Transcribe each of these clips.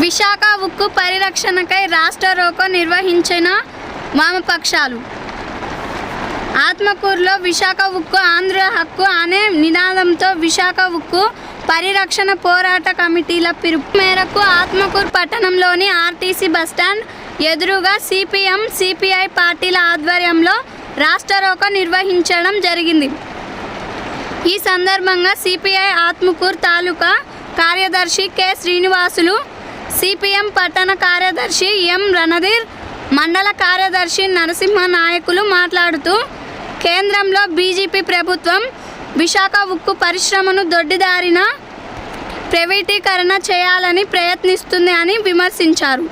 విశాఖ ఉక్కు పరిరక్షణకై రాష్ట్ర రోకో నిర్వహించిన వామపక్షాలు. ఆత్మకూరులో విశాఖ ఉక్కు ఆంధ్ర హక్కు అనే నినాదంతో విశాఖ ఉక్కు పరిరక్షణ పోరాట కమిటీల పిలుపు మేరకు ఆత్మకూరు పట్టణంలోని ఆర్టీసీ బస్టాండ్ ఎదురుగా సిపిఎం సిపిఐ పార్టీల ఆధ్వర్యంలో రాష్ట్ర రోకో నిర్వహించడం జరిగింది. ఈ సందర్భంగా సిపిఐ ఆత్మకూర్ తాలూకా కార్యదర్శి కె. శ్రీనివాసులు సిపిఎం పట్టణ కార్యదర్శి ఎం. రణధీర్ మండల కార్యదర్శి నరసింహ నాయకులు మాట్లాడుతూ కేంద్రంలో బీజేపీ ప్రభుత్వం విశాఖ ఉక్కు పరిశ్రమను దొడ్డిదారిన ప్రైవేటీకరణ చేయాలని ప్రయత్నిస్తుంది అని విమర్శించారు.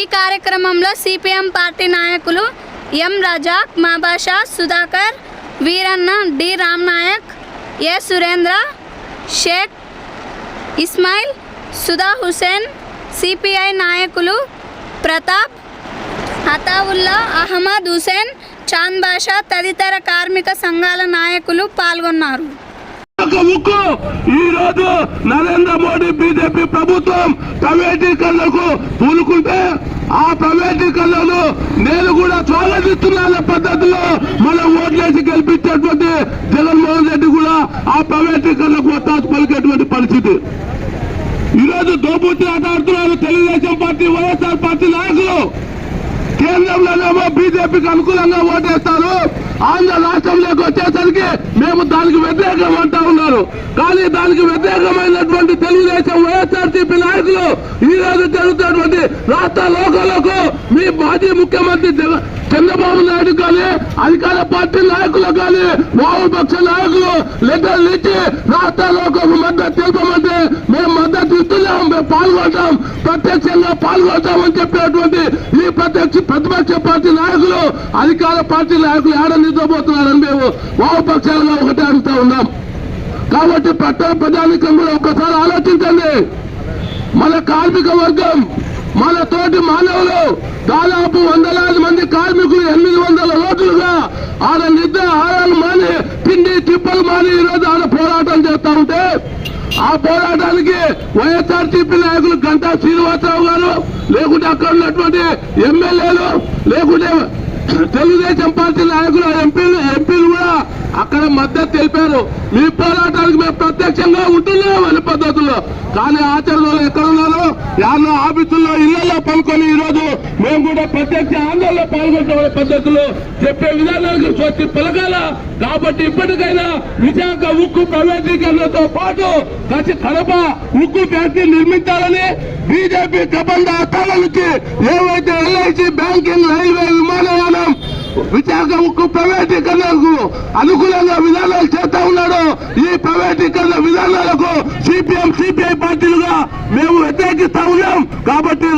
ఈ కార్యక్రమంలో సిపిఎం పార్టీ నాయకులు M. Razak Mabasha Sudhakar Veeranna D. Ram Nayak A. Surendra Shaik Ismail Sudha Hussain CPI నాయకులు ప్రతాప్ అతావుల్లా అహ్మద్ హుసేన్ చాంద్ బాషా తదితర కార్మిక సంఘాల నాయకులు పాల్గొన్నారు. ఒక ఈ రోజు నరేంద్ర మోడీ బీజేపీ ప్రభుత్వం ప్రైవేటీకరణకు పూనుకుంటే ఆ ప్రైవేటీకరణను నేను కూడా స్వాగతిస్తున్నాన పద్ధతిలో మనం ఓట్లేసి గెలిపించేటువంటి జగన్మోహన్ రెడ్డి కూడా ఆ ప్రైవేటీకరణకు ఒత్తాసు పలికేటువంటి పరిస్థితి. ఈ రోజు ఆటాడుతున్నారు తెలుగుదేశం పార్టీ వైఎస్ఆర్ పార్టీ నాయకులు. కేంద్రంలోనేమో బీజేపీకి అనుకూలంగా ఓటేస్తారు. ఆంధ్ర రాష్ట్రంలోకి వచ్చేసరికి మేము దానికి వ్యతిరేకం అంటా ఉన్నారు. కానీ దానికి వ్యతిరేకమైన తెలుగుదేశం వైఎస్ఆర్సీపీ నాయకులు ఈ రోజు జరుగుతున్నటువంటి రాష్ట్ర లోకాలకు మీ మాజీ ముఖ్యమంత్రి చంద్రబాబు నాయుడు కానీ అధికార పార్టీ నాయకులు కానీ వామపక్ష నాయకులు లెటర్లు ఇచ్చి రాష్ట్ర లోకకు మద్దతు తెలుపమంటే మేము మద్దతు ఇస్తున్నాం మేము పాల్గొంటాం ప్రత్యక్షంగా పాల్గొంటాం అని చెప్పినటువంటి ఈ ప్రత్యక్ష ప్రతిపక్ష పార్టీ నాయకులు అధికార పార్టీ నాయకులు ఏడ నిద్రపోతున్నారని మేము వామపక్షాలుగా కాబట్టి పట్టణ ప్రజానికం కూడా ఒక్కసారి ఆలోచించండి. మన కార్మిక వర్గం మన తోటి మానవులు దాదాపు వందలాది మంది కార్మికులు ఎనిమిది వందల రోజులుగా ఆడ నిద్ర ఆరాలు మాని పిండి తిప్పలు మాని ఈ రోజు ఆడ పోరాటం చేస్తా ఉంటే ఆ పోరాటానికి వైఎస్ఆర్ వైఎస్ఆర్సీపీ నాయకులు గంటా శ్రీనివాసరావు గారు లేకుంటే అక్కడ ఉన్నటువంటి ఎమ్మెల్యేలు లేకుంటే తెలుగుదేశం పార్టీ నాయకులు ఎంపీలు ఎంపీలు కూడా అక్కడ మద్దతు తెలిపారు. మీ పోరాటానికి మేము ప్రత్యక్షంగా ఉంటున్నాం అనే పద్ధతుల్లో. కానీ ఆచరణలో ఎక్కడ ఉన్నారో యాన్న ఆఫీసుల్లో ఇళ్ళలో పనుకొని రోజు మేము కూడా ప్రత్యక్ష ఆందోళనలో పాల్గొంటామనే పద్ధతులు చెప్పే విధానానికి స్వచ్ఛ పలకాల. కాబట్టి ఇప్పటికైనా విశాఖ ఉక్కు ప్రవేశీకరణతో పాటు కచ్చి కడప ఉక్కు ఫ్యాక్టరీ నిర్మించాలని బీజేపీ ప్రబంధ అర్థాల నుంచి ఏవైతే ఎల్ఐసి బ్యాంకింగ్ రైల్వే విమానయానం విశాఖ ప్రైవేటీకరణకు అనుకూలంగా విధానాలు చేస్తా ఉన్నాడు. ఈ ప్రైవేటీకరణ విధానాలకు సిపిఎం సిపిఐ పార్టీలుగా మేము వ్యతిరేకిస్తా ఉన్నాం. కాబట్టి